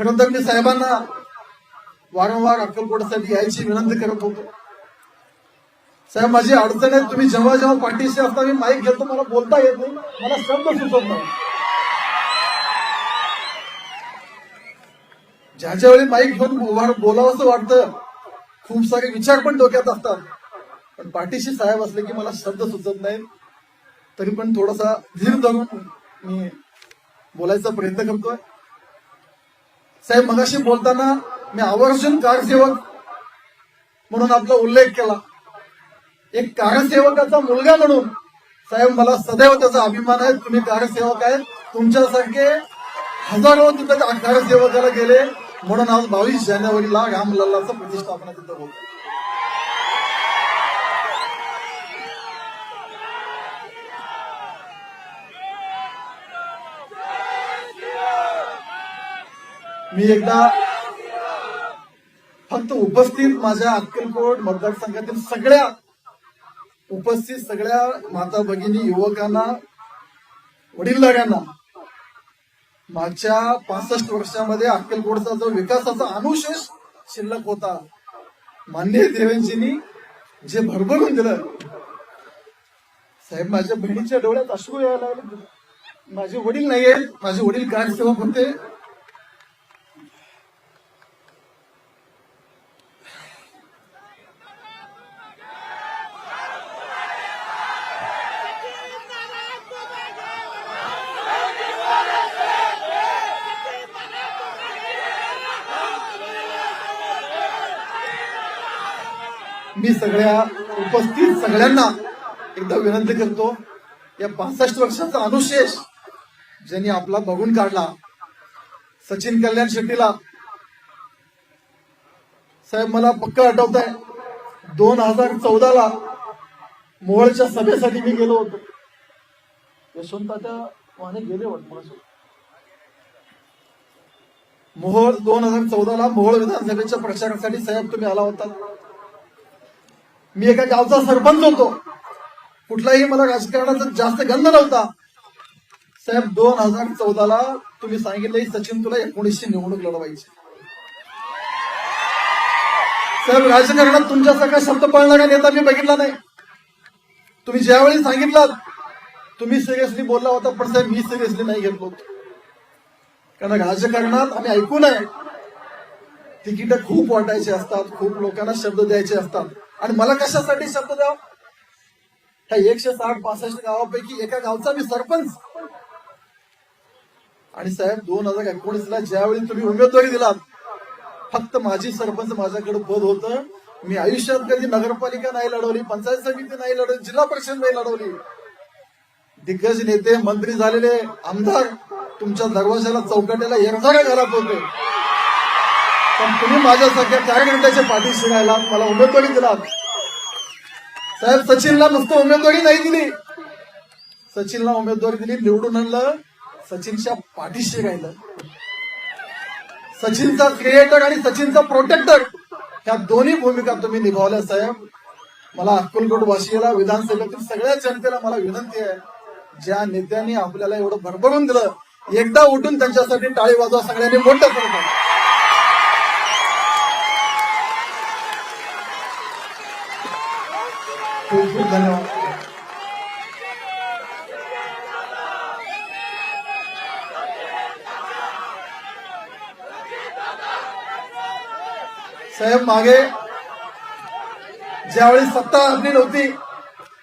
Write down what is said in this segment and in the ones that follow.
खरं तर मी साहेबांना वारंवार अक्कलकोटसाठी यायची विनंती करत होतो. साहेब माझी अडचण आहे तुम्ही जेव्हा जेव्हा पाठीशी असता मी माईक घेतो मला बोलता येत नाही मला शब्द सुचवत नाही. ज्याच्या वेळी माईक घेऊन उभा- बोलावं असं वाटतं खूप सारे विचार पण डोक्यात असतात. पण पाठीशी साहेब असले की मला शब्द सुचत नाहीत. तरी पण थोडासा धीर धरून मी बोलायचा प्रयत्न करतोय. साहेब मगाशी बोलताना मी आवर्जून कारसेवक म्हणून आपला उल्लेख केला. एक कारसेवकाचा मुलगा म्हणून साहेब मला सदैव त्याचा अभिमान आहे. तुम्ही कारसेवक आहेत. तुमच्यासारखे हजारो तिथं कारसेवकाला गेले. म्हणून आज बावीस जानेवारीला रामलल्लाचं प्रतिष्ठापना तिथं होत. मी एकदा फक्त उपस्थित माझ्या अक्कलकोट मतदारसंघातील सगळ्या उपस्थित सगळ्या माता भगिनी युवकांना वडीलधाऱ्यांना मागच्या पासष्ट वर्षामध्ये अक्कलकोटचा जो विकासाचा अनुशेष शिल्लक होता मान्य देवेंजींनी जे भरभरून दिलं साहेब माझ्या बहिणीच्या डोळ्यात अश्रू यायला लागले. माझे वडील नाही आहेत माझे वडील कारसेवक होते. मी सगळ्या उपस्थित सगळ्यांना एकदा विनंती करतो या पासष्ट वर्षाचा अनुशेष ज्यांनी आपला बघून काढला सचिन कल्याण शेट्टीला. साहेब मला पक्क आठवत आहे दोन हजार चौदा ला मोहळच्या सभेसाठी मी गेलो होतो. यशवंताच्या वाहने गेले वाटत मोहोळ दोन हजार चौदा ला मोहोळ विधानसभेच्या प्रचारासाठी साहेब तुम्ही आला होता. मी एका गावचा सरपंच होतो. कुठलाही मला राजकारणाचा जास्त गंध नव्हता. साहेब दोन हजार चौदाला तुम्ही सांगितलं सचिन तुला एकोणीसशे निवडणूक लढवायची. साहेब राजकारणात तुमच्यासारखा शब्द पळणारा नेता मी बघितला नाही. तुम्ही ज्यावेळी सांगितलं तुम्ही सिरियसली बोलला होता पण साहेब मी सिरियसली नाही घेतलो. कारण राजकारणात आम्ही ऐकून आहे. तिकीट खूप वाटायचे असतात खूप लोकांना शब्द द्यायचे असतात. आणि मला कशासाठी शब्द द्यावा? ह्या एकशे साठ पासष्ट गावापैकी एका गावचा मी सरपंच. आणि साहेब दोन हजार एकोणीस ला ज्यावेळी तुम्ही उमेदवारी दिलात फक्त माझी सरपंच माझ्याकडे पद होतं. मी आयुष्यात कधी नगरपालिका नाही लढवली पंचायत समिती नाही लढवली जिल्हा परिषद नाही लढवली. दिग्गज नेते मंत्री झालेले आमदार तुमच्या दरवाजाला चौकट्याला येरझारा घालत होते पण तुम्ही माझ्यासारख्या कार्यकर्त्याच्या पाठीशी राहिला मला उमेदवारी दिला. साहेब सचिनला नुसतं उमेदवारी नाही दिली. सचिनला उमेदवारी दिली निवडून आणलं सचिनच्या पाठीशी राहिलं सचिनचा क्रिएटर आणि सचिनचा प्रोटेक्टर ह्या दोन्ही भूमिका तुम्ही निभावल्या साहेब. मला अक्कलकोट वाशियाला विधानसभेतील सगळ्या जनतेला मला विनंती आहे ज्या नेत्यांनी आपल्याला एवढं भरभरून दिलं एकदा उठून त्यांच्यासाठी टाळी वाजवा सगळ्यांनी मोठं करतात खूप खूप धन्यवाद साहेब मागे ज्यावेळी सत्ता आपली नव्हती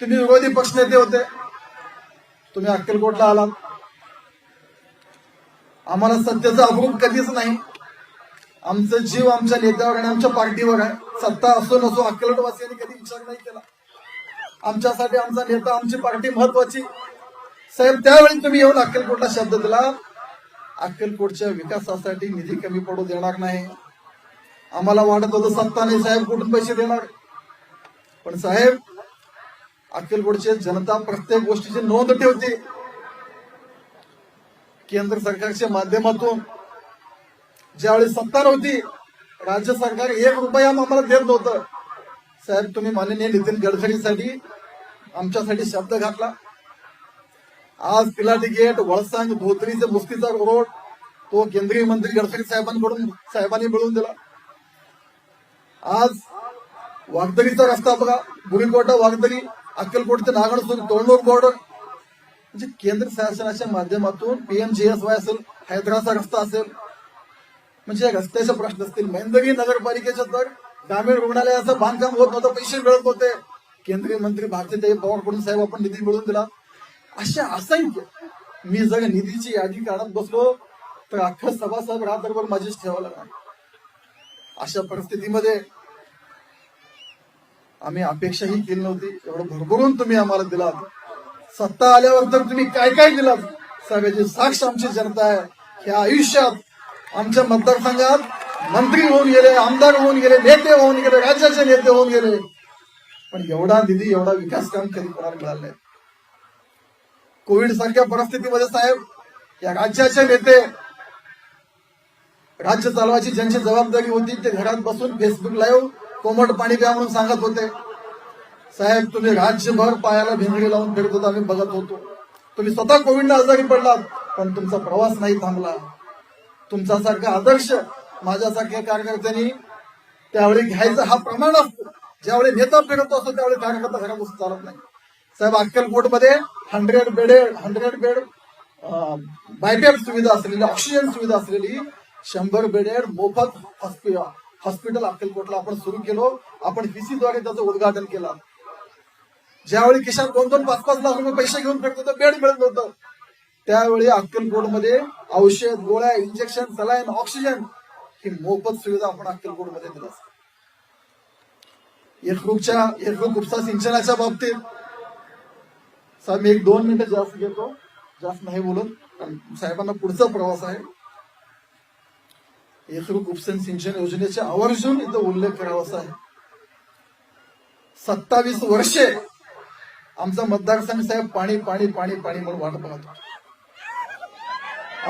तुम्ही विरोधी पक्षनेते होते. तुम्ही अक्कलकोटला आलात. आम्हाला सत्तेचा अभूप कधीच नाही. आमचं जीव आमच्या नेत्यावर आणि आमच्या पार्टीवर आहे. सत्ता असो नसो अक्कलकोटवासियांनी कधी विचार नाही केला. आमच्यासाठी आमचा नेता आमची पार्टी महत्वाची. साहेब त्यावेळी तुम्ही येऊन अक्कलकोटला शब्द दिला. अक्कलकोटच्या विकासासाठी निधी कमी पडू देणार नाही. आम्हाला वाटत होतं सत्ता नाही साहेब कुठून पैसे देणार? पण साहेब अक्कलकोटची जनता प्रत्येक गोष्टीची नोंद ठेवते. केंद्र सरकारच्या माध्यमातून ज्यावेळी सत्ता नव्हती राज्य सरकार एक रुपया आम्हाला देत नव्हतं. साहेब तुम्ही माननीय नितीन गडकरींसाठी आमच्यासाठी शब्द घातला. आज पिलाटी गेट वळसांग धोत्रीचे मुस्तीचा रोड तो केंद्रीय मंत्री गडकरी साहेबांकडून साहेबांनी मिळवून दिला. आज वागदरीचा रस्ता बघा गुढीकोटा वागदरी अक्कलकोट ते नागण तोंडूर बॉर्डर म्हणजे केंद्र शासनाच्या माध्यमातून पीएमजीएसवाय असेल हैदराचा रस्ता असेल म्हणजे रस्त्याचे प्रश्न असतील. महेंद्रगिरी नगरपालिकेच्या तर ग्रामीण रुग्णालयाचं बांधकाम होत नव्हतं पैसे मिळत होते केंद्रीय मंत्री भारतीय पवारकडून साहेब आपण निधी मिळवून दिला. अशा असंख्य मी जर निधीची यादी काढत बसलो तर अख्खा सभासद रात्रभर माझीच ठेवावं लागणार. अशा परिस्थितीमध्ये आम्ही अपेक्षाही केली नव्हती. एवढं भरभरून तुम्ही आम्हाला दिलात. सत्ता आल्यावर तर तुम्ही काय काय दिलात? सगळ्याची साक्ष आमची जनता आहे. ह्या आयुष्यात आमच्या मतदारसंघात मंत्री होऊन गेले आमदार होऊन गेले नेते होऊन गेले राज्याचे नेते होऊन गेले. पण एवढा निधी एवढा विकास काम कधी कोणाला मिळालं नाही. कोविड सारख्या परिस्थितीमध्ये साहेब या राज्याचे नेते राज्य चालवायची ज्यांची जबाबदारी होती ते घरात बसून फेसबुक लाईव्ह कोमट पाणी प्या म्हणून सांगत होते. साहेब तुम्ही राज्यभर पायाला भिंगडी लावून फिरत होता आम्ही बघत होतो. तुम्ही स्वतः कोविडला आजारी पडलात पण तुमचा प्रवास नाही थांबला. तुमच्यासारखा आदर्श माझ्यासारख्या कार्यकर्त्यांनी त्यावेळी घ्यायचा हा प्रमाण असतो. ज्यावेळी नेता फिरत असतो त्यावेळी कार्यकर्ता घरा बसून चालत नाही. साहेब अक्कलकोटमध्ये hundred bedded hundred bed BiPAP सुविधा असलेली ऑक्सिजन सुविधा असलेली शंभर बेडेड मोफत हॉस्पिटल अक्कलकोटला आपण सुरू केलो. आपण व्हीसी द्वारे त्याचं उद्घाटन केलं. ज्यावेळी किशात दोन दोन पाच पाच लाख रुपये पैसे घेऊन फिरत होतं बेड मिळत नव्हतं. त्यावेळी अक्कलकोटमध्ये औषध गोळ्या इंजेक्शन सलाईन ऑक्सिजन ही मोफत सुविधा आपण अक्कलकोटमध्ये दिला एकरूपच्या एकरूप उपसा सिंचनाच्या बाबतीत साहेब मी एक दोन मिनिटं जास्त घेतो. जास्त नाही बोलत. कारण साहेबांना पुढचा प्रवास आहे. एकरूप उपसन सिंचन योजनेचे आवर्जून इथं उल्लेख करावाचा आहे. सत्तावीस वर्षे आमचा मतदारसंघ साहेब पाणी पाणी पाणी पाणी म्हणून वाट पाहतो.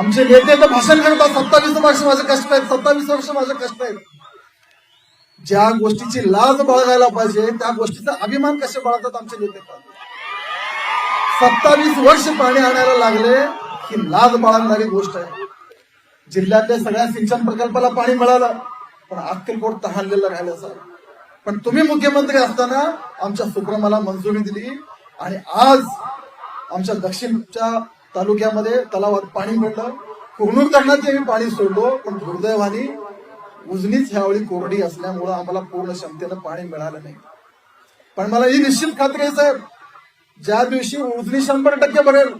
आमचे नेते तर भाषण करतात. सत्तावीस वर्ष माझे कष्ट आहेत. सत्तावीस वर्ष माझे कष्ट आहेत. ज्या गोष्टीची लाज बाळगायला पाहिजे त्या गोष्टीचा अभिमान कसे बाळगतात आमचे नेते? सत्तावीस वर्ष पाणी आणायला लागले ही लाज बाळगणारी गोष्ट आहे. जिल्ह्यातल्या सगळ्या सिंचन प्रकल्पाला पाणी मिळालं पण अक्कलकोट तहानलेलं राहिलं सर पण तुम्ही मुख्यमंत्री असताना आमच्या सुप्रमाला मंजुरी दिली आणि आज आमच्या दक्षिणच्या तालुक्यामध्ये तलावात पाणी मिळलं. कुरनूर धरणाचे आम्ही पाणी सोडलो. पण दुर्दैवानी उजनीच ह्यावेळी कोरडी असल्यामुळं आम्हाला पूर्ण क्षमतेनं पाणी मिळालं नाही. पण मला ही निश्चित खात्री आहे साहेब. ज्या दिवशी उजनी शंभर टक्के भरेल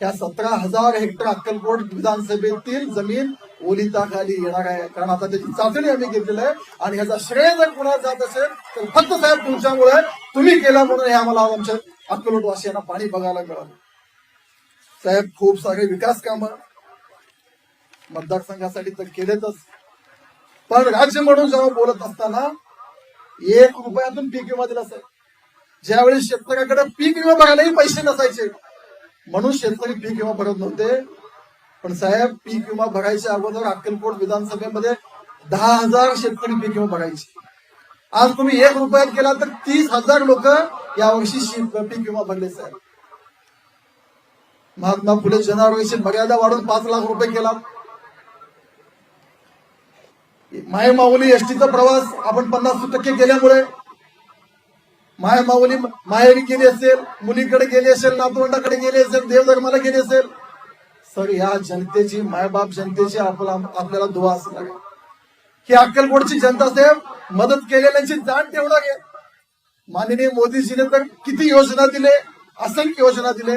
ह्या सतरा हजार हेक्टर अक्कलकोट विधानसभेतील जमीन ओलिताखाली येणार आहे. कारण आता त्याची चाचणी आम्ही घेतलेली आहे. आणि ह्याचा श्रेय जर कुणाला जात असेल तर फक्त साहेब तुमच्यामुळे तुम्ही केला म्हणून हे आम्हाला आमच्या अक्कलकोट वासियांना पाणी बघायला मिळालं. साहेब खूप सारे विकास कामं मतदारसंघासाठी तर केलेतच. पण राज्य म्हणून जेव्हा बोलत असताना एक रुपयातून पीक विमा दिला साहेब. ज्यावेळी शेतकऱ्याकडे पीक विमा बघायलाही पैसे नसायचे म्हणून शेतकरी पीक विमा भरत नव्हते. पण साहेब पीक विमा भरायच्या अगोदर अक्कलकोट विधानसभेमध्ये दहा हजार शेतकरी पीक विमा भरायचे. आज तुम्ही एक रुपयात केला तर तीस हजार लोक यावर्षी पीक विमा भरले साहेब. महात्मा फुले जन मर्यादा वाढून पाच लाख रुपये केला. माय माऊली एसटीचा प्रवास आपण पन्नास टक्के केल्यामुळे माय माऊली माहेरी गेली असेल मुलीकडे गेली असेल नातवंडाकडे गेली असेल देवधर्माला गेली असेल सर या जनतेची मायबाप जनतेची आपला आपल्याला दुवा असं लागेल. ही अक्कलकोटची जनता साहेब मदत केलेल्यांची जाण ठेवणार आहे माननीय मोदीजीने तर किती योजना दिले असंख्य योजना दिले.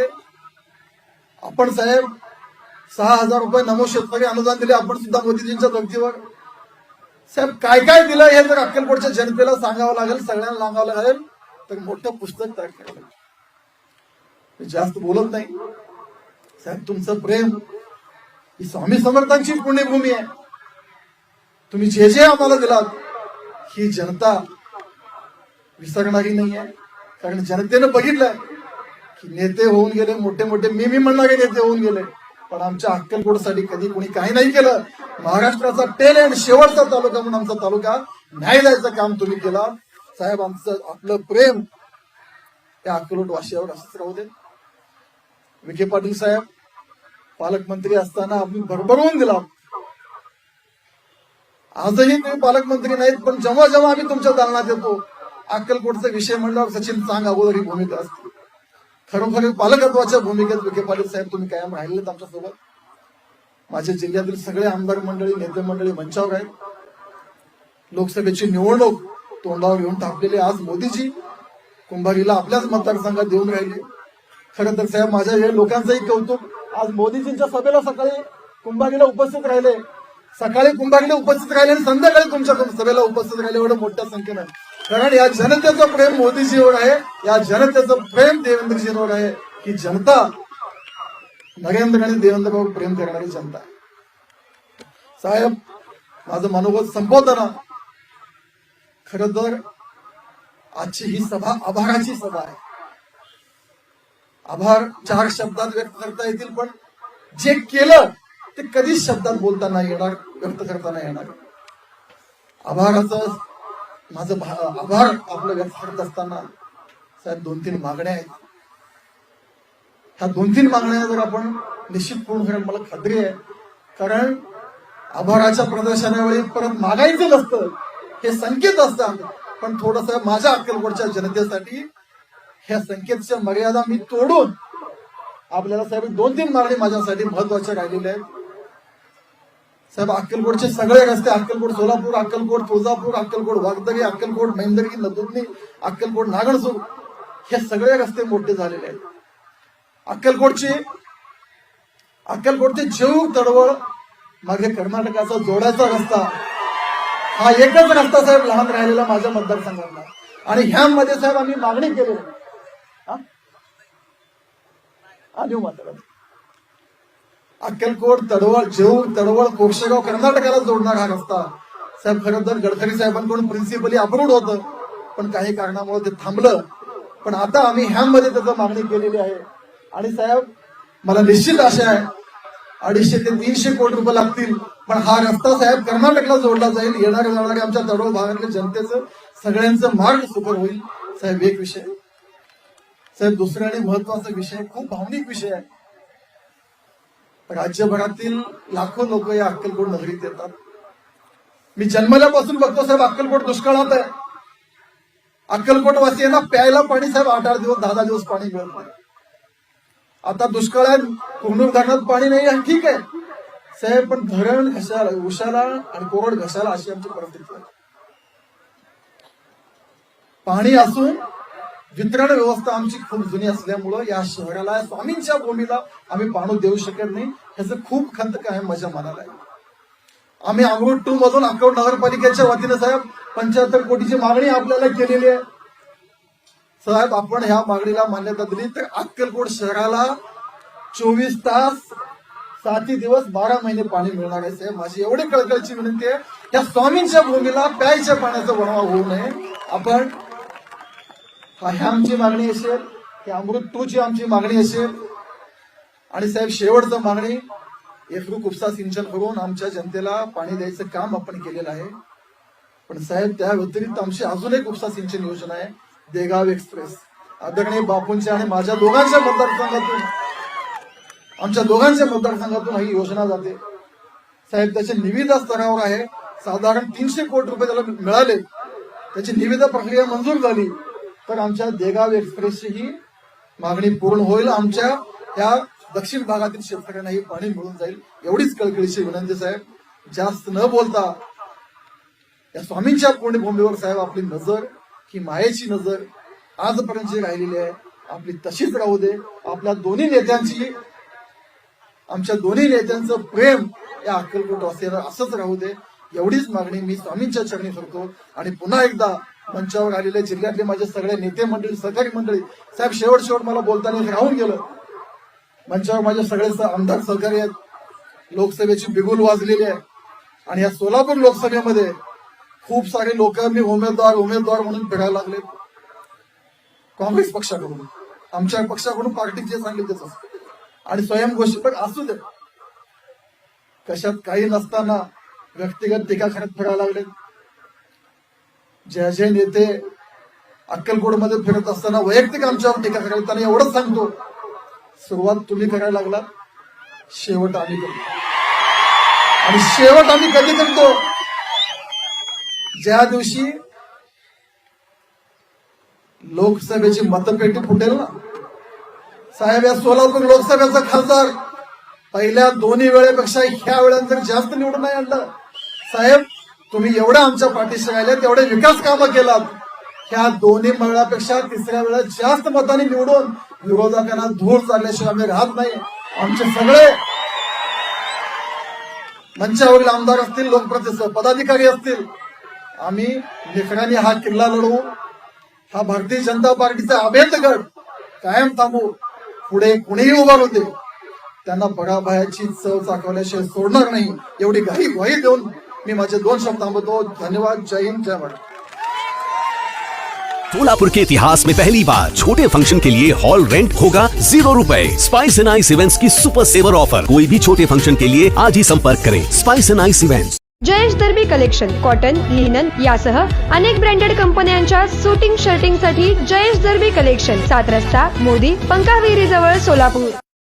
आपण साहेब सहा हजार रुपये नमो शेतकरी अनुदान दिले आपण सुद्धा मोदीजींच्या धर्तीवर साहेब काय काय दिलं हे जर अक्कलकोटच्या जनतेला सांगावं लागेल सगळ्यांना सांगावं लागेल तर मोठं पुस्तक तयार करायला मी जास्त बोलत नाही. साहेब तुमचं प्रेम ही स्वामी समर्थांची पुण्यभूमी आहे. तुम्ही जे जे आम्हाला दिलात ही जनता विसरणारी नाही आहे कारण जनतेनं बघितलं नेते होऊन गेले मोठे मोठे मी मी म्हणणारे नेते होऊन गेले. पण आमच्या अक्कलकोटसाठी कधी कोणी काही नाही केलं. महाराष्ट्राचा टेल शेवटचा तालुका म्हणून आमचा तालुका न्याय द्यायचं काम तुम्ही केला. साहेब आमचं आपलं प्रेम त्या अक्कलकोट वाशियावर असंच राहू दे. विखे पाटील साहेब पालकमंत्री असताना आम्ही भरभरवून दिला. आजही तुम्ही पालकमंत्री नाहीत पण जेव्हा जेव्हा आम्ही तुमच्या दालनात येतो अक्कलकोटचा विषय म्हणल्यावर सचिन चांग अगोदर ही भूमिका असते. खरोखर पालकत्वाच्या भूमिकेत विखे पाटील साहेब तुम्ही कायम राहिलेत आमच्यासोबत. माझ्या जिल्ह्यातील सगळे आमदार मंडळी नेते मंडळी मंचावर आहेत. लोकसभेची निवडणूक तोंडावर घेऊन टाकलेले आज मोदीजी. कुंभारीला आपल्याच मतदारसंघात देऊन राहिले. खरं तर साहेब माझ्या या लोकांचंही कौतुक आज मोदीजींच्या सभेला सकाळी कुंभारीला उपस्थित राहिले. सकाळी कुंभारीला उपस्थित राहिले आणि संध्याकाळी तुमच्या सभेला उपस्थित राहिले. एवढं मोठ्या संख्येनं. कारण या जनतेचं प्रेम मोदीजीवर आहे या जनतेचं प्रेम देवेंद्रजींवर आहे की जनता नरेंद्र आणि देवेंद्रभाऊ प्रेम करणारी जनता आहे. साहेब माझं मनोगत संपवताना खर तर आजची ही सभा आभाराची सभा आहे आभार चार शब्दात व्यक्त करता येतील पण जे केलं ते कधीच शब्दात बोलताना येणार व्यक्त करताना येणार आभाराचं माझं आभार आपलं व्यक्त करत असताना साहेब दोन तीन मागण्या आहेत. ह्या दोन तीन मागण्या जर आपण निश्चित पूर्ण करेल मला खात्री आहे कारण आभाराच्या प्रदर्शनावेळी परत मागायचं नसतं हे संकेत असतात पण थोडस माझ्या अक्कलकोटच्या जनतेसाठी ह्या संकेतच्या मर्यादा मी तोडून आपल्याला साहेब दोन तीन मागणी माझ्यासाठी महत्त्वाच्या राहिलेल्या आहेत. साहेब अक्कलकोटचे सगळे रस्ते अक्कलकोट सोलापूर अक्कलकोट तुळजापूर अक्कलकोट वागदरी अक्कलकोट महेंदरगी नदुर्नी अक्कलकोट नागणसूर हे सगळे रस्ते मोठे झालेले आहेत. अक्कलकोटची अक्कलकोटचे ते तडवळ मागे कर्नाटकाचा जोड्याचा रस्ता हा एकच रस्ता साहेब लहान राहिलेला माझ्या मतदारसंघातला. आणि ह्यामध्ये साहेब आम्ही मागणी केलेली मात्र. अक्कलकोट तडवळ जेऊ तडवळ कोक्षेगाव कर्नाटकाला जोडणार हा रस्ता. साहेब खरं तर गडकरी साहेबांकडून प्रिन्सिपली अप्रूव्ह होतं पण काही कारणामुळे ते थांबलं. पण आता आम्ही ह्यामध्ये त्याचं मागणी केलेली आहे. आणि साहेब मला निश्चित आशा आहे अडीचशे ते तीनशे कोटी रुपये लागतील पण हा रस्ता साहेब कर्नाटकला जोडला जाईल येणाऱ्या जाणाऱ्या आमच्या तडवळ भागातल्या जनतेचं सगळ्यांचं मार्ग सुकर होईल. साहेब एक विषय. साहेब दुसरा आणि महत्त्वाचा विषय खूप भावनिक विषय आहे. राज्यभरातील लाखो लोक या अक्कलकोट नगरीत येतात. मी जन्मल्यापासून बघतो साहेब अक्कलकोट दुष्काळात आहे. अक्कलकोट वासियांना प्यायला पाणी साहेब आठ आठ दिवस दहा दहा दिवस पाणी मिळत नाही. आता दुष्काळात कोंडूर धरणात पाणी नाही आहे ठीक आहे. साहेब पण धरण घशाला उशाला आणि कोरड घशाला अशी आमची परिस्थिती आहे. पाणी असून वितरण व्यवस्था आमची खूप जुनी असल्यामुळं या शहराला या स्वामींच्या भूमीला आम्ही पाणी देऊ शकत नाही ह्याचं खूप खंत काय माझ्या मनाला. आहे आम्ही अमृत टू मधून अक्कलकोट नगरपालिकेच्या वतीनं साहेब पंच्याहत्तर कोटीची मागणी आपल्याला केलेली आहे. साहेब आपण ह्या मागणीला मान्यता दिली तर अक्कलकोट शहराला चोवीस तास साती दिवस बारा महिने पाणी मिळणार आहे साहेब. माझी एवढी कळकळची विनंती आहे. या स्वामींच्या भूमीला प्यायच्या पाण्याचा वणवा होऊ नये. आपण हा ह्या आमची मागणी असेल की अमृत टू ची आमची मागणी असेल. आणि साहेब शेवटचं मागणी एकरूप उपसा सिंचन करून आमच्या जनतेला पाणी द्यायचं काम आपण केलेलं आहे. पण साहेब त्या व्यतिरिक्त आमची अजून एक उपसा सिंचन योजना आहे देगाव एक्सप्रेस. आदरणीय बापूंच्या आणि माझ्या दोघांच्या मतदारसंघातून आमच्या दोघांच्या मतदारसंघातून ही योजना जाते. साहेब त्याच्या निविदा स्तरावर आहे. साधारण तीनशे कोटी रुपये त्याला मिळाले. त्याची निविदा प्रक्रिया मंजूर झाली. तर आमच्या देगाव एक्सप्रेसची ही मागणी पूर्ण होईल. आमच्या या दक्षिण भागातील शेतकऱ्यांना ही पाणी मिळून जाईल. एवढीच कळकळीची विनंती साहेब. जास्त न बोलता या स्वामींच्या पुण्यभूमीवर साहेब आपली नजर ही मायेची नजर आजपर्यंत जी राहिलेली आहे आपली तशीच राहू दे. आपल्या दोन्ही नेत्यांची आमच्या दोन्ही नेत्यांचं प्रेम या अक्कलकोट वासियांना असंच राहू दे. एवढीच मागणी मी स्वामींच्या चरणी करतो आणि पुन्हा एकदा मंचावर आलेले जिल्ह्यातले माझे सगळे नेते मंडळी सहकारी मंडळी साहेब शेवट शेवट मला बोलताना राहून गेलं. मंचावर माझे सगळे आमदार सहकारी आहेत. लोकसभेची बिगुल वाजलेली आहे. आणि या सोलापूर लोकसभेमध्ये खूप सारे लोक मी उमेदवार उमेदवार म्हणून फिरायला लागले. काँग्रेस पक्षाकडून. आमच्या पक्षाकडून पार्टी जे सांगेल तेच आणि स्वयंघोषित पण असू दे. कशात काही नसताना व्यक्तिगत टीका करत फिरायला लागले. जे जे नेते. अक्कलकोटमध्ये फिरत असताना वैयक्तिक आमच्यावर टीका करायला त्यांना एवढंच सांगतो. सुरुवात तुम्ही करायला लागला शेवट आम्ही करतो. आणि शेवट आम्ही कधी करतो? ज्या दिवशी लोकसभेची मतपेटी फुटेल ना. साहेब या सोलापूर लोकसभेचा खासदार पहिल्या दोन्ही वेळेपेक्षा ह्या वेळेत जास्त निवडून नाही आणलं. साहेब तुम्ही एवढ्या आमच्या पाठीशी राहिले तेवढे विकास कामं केलात. ह्या दोन्ही वेळापेक्षा तिसऱ्या वेळा जास्त मतांनी निवडून विरोधकांना धूळ चालल्याशिवाय आम्ही राहत नाही. आमचे सगळे मंचावरील आमदार असतील लोकप्रतिनिधी पदाधिकारी असतील. आम्ही लेकरांनी हा किल्ला लढवू. हा भारतीय जनता पार्टीचा अभेद गट कायम थांबू. पुढे कुणीही उभार होते त्यांना पराभयाची चव चाकवल्याशिवाय सोडणार नाही. एवढी घाई ग्वाही देऊन मी माझे दोन शब्द धन्यवाद. जय हिंद. जय महाराष्ट्र. सोलापुर के इतिहास में पहली बार छोटे फंक्शन के लिए हॉल रेंट होगा जीरो रुपए। स्पाइस एंड आइस इवेंट्स की सुपर सेवर ऑफर कोई भी छोटे फंक्शन के लिए आज ही संपर्क करें। Spice and ice events Jayesh Derby collection cotton linen यासह अनेक ब्रँडेड कंपन्यांच्या सुटिंग शर्टिंगसाठी जयेश दर्बी कलेक्शन सात रस्ता मोदी पंकाविहिरी जवळ सोलापूर.